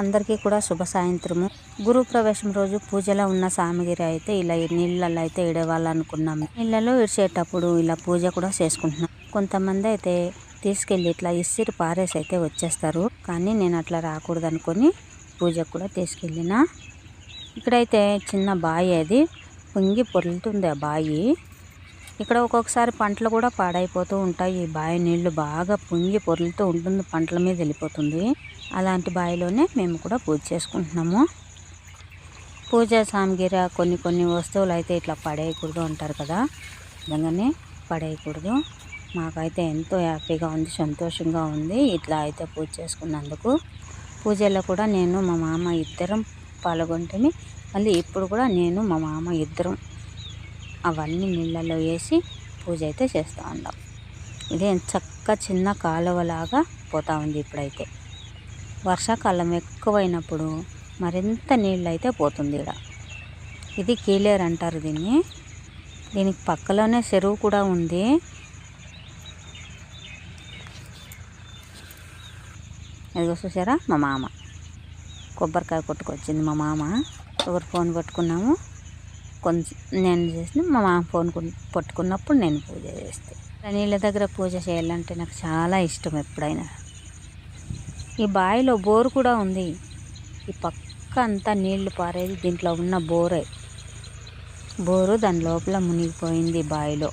అందరికీ కూడా శుభ సాయంత్రము. గురు ప్రవేశం రోజు పూజలో ఉన్న సామగిరి అయితే ఇలా నీళ్ళల్లో అయితే ఇడవాలనుకున్నాము నీళ్ళలో ఇడిచేటప్పుడు ఇలా పూజ కూడా చేసుకుంటున్నాం. కొంతమంది అయితే తీసుకెళ్ళి ఇట్లా ఇసిరి పారేసి అయితే వచ్చేస్తారు. కానీ నేను అట్లా రాకూడదు అనుకొని పూజకు కూడా తీసుకెళ్ళిన. ఇక్కడైతే చిన్న బావి అది. పొంగి పొరులుతుంది ఆ బావి ఇక్కడ ఒక్కొక్కసారి పంటలు కూడా పాడైపోతూ ఉంటాయి. ఈ బావి నీళ్ళు బాగా పొంగి పొరులుతూ ఉంటుంది. పంటల మీద వెళ్ళిపోతుంది. అలాంటి బావిలోనే మేము కూడా పూజ చేసుకుంటున్నాము. పూజా సామగిర కొన్ని కొన్ని వస్తువులు అయితే ఇట్లా పడేయకూడదు అంటారు కదా. నిజంగానే పడేయకూడదు. మాకైతే ఎంతో హ్యాపీగా ఉంది సంతోషంగా ఉంది ఇట్లా అయితే పూజ చేసుకున్నందుకు. పూజల్లో కూడా నేను మా మామ ఇద్దరం పాల్గొంటే మళ్ళీ ఇప్పుడు కూడా నేను మా మామ ఇద్దరం అవన్నీ నీళ్ళలో వేసి పూజ అయితే చేస్తూ ఉన్నాం. ఇదే చక్క చిన్న కాలువలాగా పోతూ ఉంది ఇప్పుడైతే. వర్షాకాలం ఎక్కువైనప్పుడు మరింత నీళ్ళు అయితే పోతుంది ఇక్కడ ఇది కీలేరు అంటారు దీన్ని. దీనికి పక్కలోనే చెరువు కూడా ఉంది. ఇదిగో చూసారా? మా మామ. కొబ్బరికాయ కొట్టుకొచ్చింది మా మామ. ఒకరు ఫోన్ పట్టుకున్నాము కొంచెం నేను చేసిన మా మామ ఫోన్ పట్టుకున్నప్పుడు నేను పూజ చేస్తే. నీళ్ళ దగ్గర పూజ చేయాలంటే నాకు చాలా ఇష్టం ఎప్పుడైనా. ఈ బావిలో బోరు కూడా ఉంది. ఈ పక్క అంతా నీళ్ళు పారేది దీంట్లో ఉన్న బోరే. బోరు దాని లోపల మునిగిపోయింది బావిలో